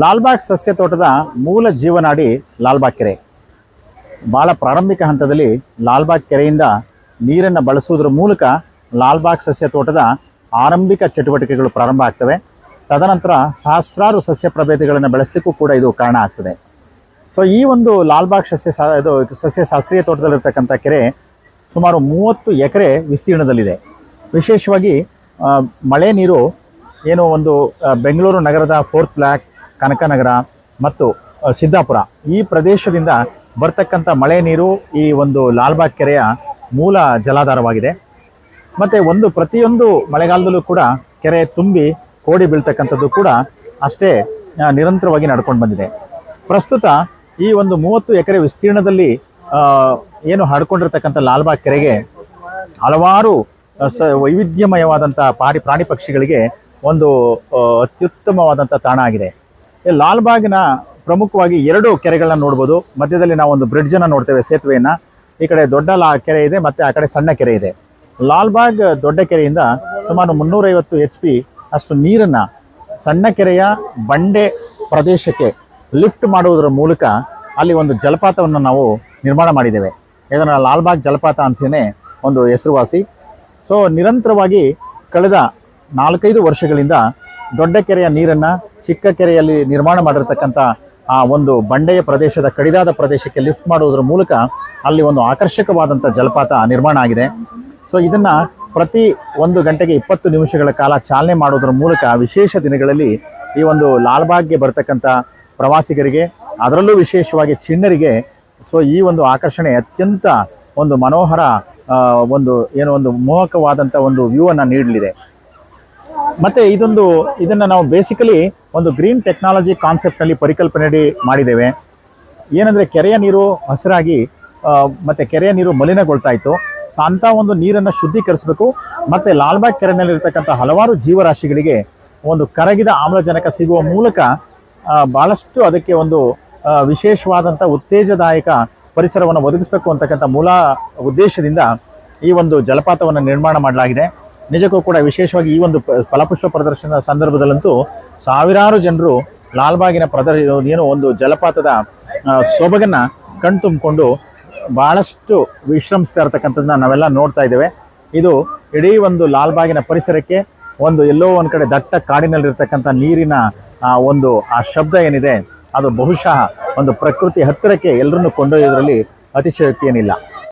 ಲಾಲ್ಬಾಗ್ ಸಸ್ಯ ತೋಟದ ಮೂಲ ಜೀವನಾಡಿ ಲಾಲ್ಬಾಗ್ ಕೆರೆ. ಭಾಳ ಪ್ರಾರಂಭಿಕ ಹಂತದಲ್ಲಿ ಲಾಲ್ಬಾಗ್ ಕೆರೆಯಿಂದ ನೀರನ್ನು ಬಳಸುವುದರ ಮೂಲಕ ಲಾಲ್ಬಾಗ್ ಸಸ್ಯ ತೋಟದ ಆರಂಭಿಕ ಚಟುವಟಿಕೆಗಳು ಪ್ರಾರಂಭ ಆಗ್ತವೆ. ತದನಂತರ ಸಹಸ್ರಾರು ಸಸ್ಯ ಪ್ರಭೇದಗಳನ್ನು ಬೆಳೆಸಲಿಕ್ಕೂ ಕೂಡ ಇದು ಕಾರಣ ಆಗ್ತದೆ. ಸೊ ಈ ಒಂದು ಲಾಲ್ಬಾಗ್ ಸಸ್ಯ ಸಾ, ಇದು ಸಸ್ಯ ಶಾಸ್ತ್ರೀಯ ತೋಟದಲ್ಲಿರ್ತಕ್ಕಂಥ ಕೆರೆ ಸುಮಾರು ಮೂವತ್ತು ಎಕರೆ ವಿಸ್ತೀರ್ಣದಲ್ಲಿದೆ. ವಿಶೇಷವಾಗಿ ಮಳೆ ನೀರು ಏನು ಒಂದು ಬೆಂಗಳೂರು ನಗರದ ಫೋರ್ತ್ ಬ್ಲ್ಯಾಕ್ ಕನಕನಗರ ಮತ್ತು ಸಿದ್ದಾಪುರ. ಈ ಪ್ರದೇಶದಿಂದ ಬರ್ತಕ್ಕಂಥ ಮಳೆ ನೀರು ಈ ಒಂದು ಲಾಲ್ಬಾಗ್ ಕೆರೆಯ ಮೂಲ ಜಲಾಧಾರವಾಗಿದೆ. ಮತ್ತು ಒಂದು ಪ್ರತಿಯೊಂದು ಮಳೆಗಾಲದಲ್ಲೂ ಕೂಡ ಕೆರೆ ತುಂಬಿ ಕೋಡಿ ಬೀಳ್ತಕ್ಕಂಥದ್ದು ಕೂಡ ಅಷ್ಟೇ ನಿರಂತರವಾಗಿ ನಡ್ಕೊಂಡು ಬಂದಿದೆ. ಪ್ರಸ್ತುತ ಈ ಒಂದು ಮೂವತ್ತು ಎಕರೆ ವಿಸ್ತೀರ್ಣದಲ್ಲಿ ಏನು ಹಾಡ್ಕೊಂಡಿರ್ತಕ್ಕಂಥ ಲಾಲ್ಬಾಗ್ ಕೆರೆಗೆ ಹಲವಾರು ಸ, ವೈವಿಧ್ಯಮಯವಾದಂಥ ಪಾರಿ ಪ್ರಾಣಿ ಪಕ್ಷಿಗಳಿಗೆ ಒಂದು ಅತ್ಯುತ್ತಮವಾದಂಥ ತಾಣ ಆಗಿದೆ. ಲಾಲ್ಬಾಗ್ನ ಪ್ರಮುಖವಾಗಿ ಎರಡು ಕೆರೆಗಳನ್ನ ನೋಡ್ಬೋದು. ಮಧ್ಯದಲ್ಲಿ ನಾವು ಒಂದು ಬ್ರಿಡ್ಜನ್ನು ನೋಡ್ತೇವೆ, ಸೇತುವೆಯನ್ನು. ಈ ಕಡೆ ದೊಡ್ಡ ಲಾ, ಕೆರೆ ಇದೆ, ಮತ್ತು ಆ ಕಡೆ ಸಣ್ಣ ಕೆರೆ ಇದೆ. ಲಾಲ್ಬಾಗ್ ದೊಡ್ಡ ಕೆರೆಯಿಂದ ಸುಮಾರು ಮುನ್ನೂರೈವತ್ತು ಎಚ್ ಪಿ ಅಷ್ಟು ನೀರನ್ನು ಸಣ್ಣ ಕೆರೆಯ ಬಂಡೆ ಪ್ರದೇಶಕ್ಕೆ ಲಿಫ್ಟ್ ಮಾಡುವುದರ ಮೂಲಕ ಅಲ್ಲಿ ಒಂದು ಜಲಪಾತವನ್ನು ನಾವು ನಿರ್ಮಾಣ ಮಾಡಿದ್ದೇವೆ. ಇದನ್ನು ಲಾಲ್ಬಾಗ್ ಜಲಪಾತ ಅಂತೇನೆ ಒಂದು ಹೆಸರುವಾಸಿ. ಸೊ ನಿರಂತರವಾಗಿ ಕಳೆದ ನಾಲ್ಕೈದು ವರ್ಷಗಳಿಂದ ದೊಡ್ಡ ಕೆರೆಯ ನೀರನ್ನು ಚಿಕ್ಕ ಕೆರೆಯಲ್ಲಿ ನಿರ್ಮಾಣ ಮಾಡಿರ್ತಕ್ಕಂಥ ಆ ಒಂದು ಬಂಡೆಯ ಪ್ರದೇಶದ ಕಡಿದಾದ ಪ್ರದೇಶಕ್ಕೆ ಲಿಫ್ಟ್ ಮಾಡುವುದರ ಮೂಲಕ ಅಲ್ಲಿ ಒಂದು ಆಕರ್ಷಕವಾದಂಥ ಜಲಪಾತ ನಿರ್ಮಾಣ ಆಗಿದೆ. ಸೊ ಇದನ್ನು ಪ್ರತಿ ಒಂದು ಗಂಟೆಗೆ ಇಪ್ಪತ್ತು ನಿಮಿಷಗಳ ಕಾಲ ಚಾಲನೆ ಮಾಡೋದ್ರ ಮೂಲಕ ವಿಶೇಷ ದಿನಗಳಲ್ಲಿ ಈ ಒಂದು ಲಾಲ್ಬಾಗ್ಗೆ ಬರ್ತಕ್ಕಂಥ ಪ್ರವಾಸಿಗರಿಗೆ, ಅದರಲ್ಲೂ ವಿಶೇಷವಾಗಿ ಚಿಣ್ಣರಿಗೆ ಸೊ ಈ ಒಂದು ಆಕರ್ಷಣೆ ಅತ್ಯಂತ ಒಂದು ಮನೋಹರ ಒಂದು, ಏನೋ ಒಂದು ಮೋಹಕವಾದಂಥ ಒಂದು ವ್ಯೂ ಅನ್ನು ನೀಡಲಿದೆ. ಮತ್ತೆ ಇದೊಂದು, ಇದನ್ನ ನಾವು ಬೇಸಿಕಲಿ ಒಂದು ಗ್ರೀನ್ ಟೆಕ್ನಾಲಜಿ ಕಾನ್ಸೆಪ್ಟ್ ಕಾನ್ಸೆಪ್ಟ್ನಲ್ಲಿ ಪರಿಕಲ್ಪನೆಯಡಿ ಮಾಡಿದ್ದೇವೆ. ಏನಂದ್ರೆ ಕೆರೆಯ ನೀರು ಹಸಿರಾಗಿ ಮತ್ತೆ ಕೆರೆಯ ನೀರು ಮಲಿನಗೊಳ್ತಾ ಇತ್ತು. ಸೊ ಅಂಥ ಒಂದು ನೀರನ್ನು ಶುದ್ಧೀಕರಿಸಬೇಕು, ಮತ್ತೆ ಲಾಲ್ಬಾಗ್ ಕೆರೆಯಲ್ಲಿರ್ತಕ್ಕಂಥ ಹಲವಾರು ಜೀವರಾಶಿಗಳಿಗೆ ಒಂದು ಕರಗಿದ ಆಮ್ಲಜನಕ ಸಿಗುವ ಮೂಲಕ ಬಹಳಷ್ಟು ಅದಕ್ಕೆ ಒಂದು ವಿಶೇಷವಾದಂಥ ಉತ್ತೇಜದಾಯಕ ಪರಿಸರವನ್ನು ಒದಗಿಸಬೇಕು ಅಂತಕ್ಕಂಥ ಮೂಲ ಉದ್ದೇಶದಿಂದ ಈ ಒಂದು ಜಲಪಾತವನ್ನು ನಿರ್ಮಾಣ ಮಾಡಲಾಗಿದೆ. ನಿಜಕ್ಕೂ ಕೂಡ ವಿಶೇಷವಾಗಿ ಈ ಒಂದು ಫಲಪುಷ್ಪ ಪ್ರದರ್ಶನದ ಸಂದರ್ಭದಲ್ಲಂತೂ ಸಾವಿರಾರು ಜನರು ಲಾಲ್ಬಾಗಿನ ಪ್ರದರ್ ಏನು ಒಂದು ಜಲಪಾತದ ಸೊಬಗನ್ನು ಕಣ್ತುಂಬಿಕೊಂಡು ಬಹಳಷ್ಟು ವಿಶ್ರಮಿಸ್ತಾ ಇರತಕ್ಕಂಥದ್ದನ್ನ ನಾವೆಲ್ಲ ನೋಡ್ತಾ ಇದ್ದೇವೆ. ಇದು ಇಡೀ ಒಂದು ಲಾಲ್ಬಾಗಿನ ಪರಿಸರಕ್ಕೆ ಒಂದು ಎಲ್ಲೋ ಒಂದು ಕಡೆ ದಟ್ಟ ಕಾಡಿನಲ್ಲಿರ್ತಕ್ಕಂಥ ನೀರಿನ ಒಂದು, ಆ ಶಬ್ದ ಏನಿದೆ, ಅದು ಬಹುಶಃ ಒಂದು ಪ್ರಕೃತಿ ಹತ್ತಿರಕ್ಕೆ ಎಲ್ಲರನ್ನು ಕೊಂಡೊಯ್ಯೋದ್ರಲ್ಲಿ ಅತಿಶಯೋಕ್ತಿ ಏನಿಲ್ಲ.